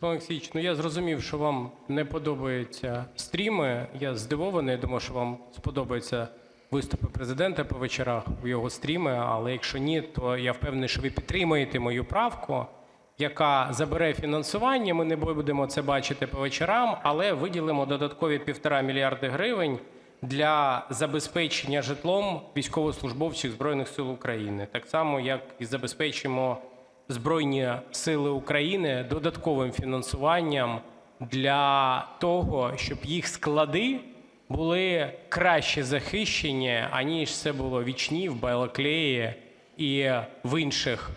Олексійович, ну я зрозумів, що вам не подобаються стріми. Я здивований, думаю, що вам сподобаються виступи президента по вечорах в його стріми. Але якщо ні, то я впевнений, що ви підтримаєте мою правку, яка забере фінансування. Ми не будемо це бачити по вечорам, але виділимо додаткові півтора мільярди гривень для забезпечення житлом військовослужбовців Збройних сил України, так само як і забезпечимо Збройні Сили України додатковим фінансуванням для того, щоб їх склади були краще захищені, аніж це було в Ічні, в Балаклеї і в інших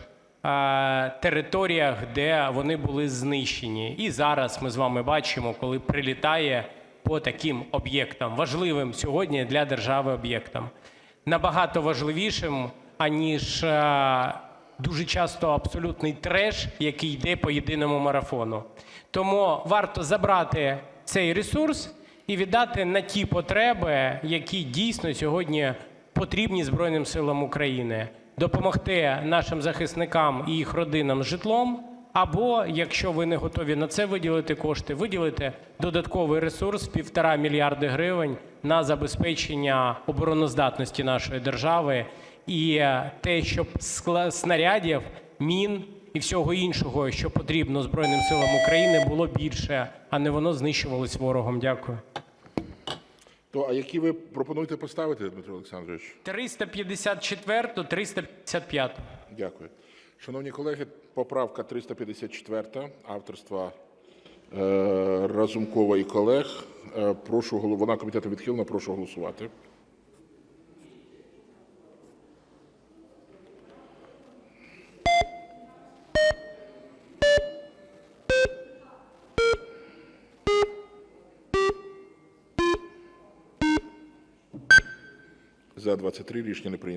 е, територіях, де вони були знищені. І зараз ми з вами бачимо, коли прилітає по таким об'єктам, важливим сьогодні для держави об'єктам, набагато важливішим, аніж е, дуже часто абсолютний треш, який йде по єдиному марафону. Тому варто забрати цей ресурс і віддати на ті потреби, які дійсно сьогодні потрібні Збройним силам України, допомогти нашим захисникам і їх родинам з житлом. Або, якщо ви не готові на це виділити кошти, виділити додатковий ресурс півтора мільярди гривень на забезпечення обороноздатності нашої держави і е, те, щоб снарядів, мін і всього іншого, що потрібно Збройним силам України, було більше, а не воно знищувалось ворогом. Дякую. То, а які ви пропонуєте поставити, Дмитро Олександрович? 354, 355. Дякую. Шановні колеги, поправка 354 авторства е, Разумкова і колег. Е, прошу вона комітетом відхилена, прошу голосувати. За 23 рішення не прийнято.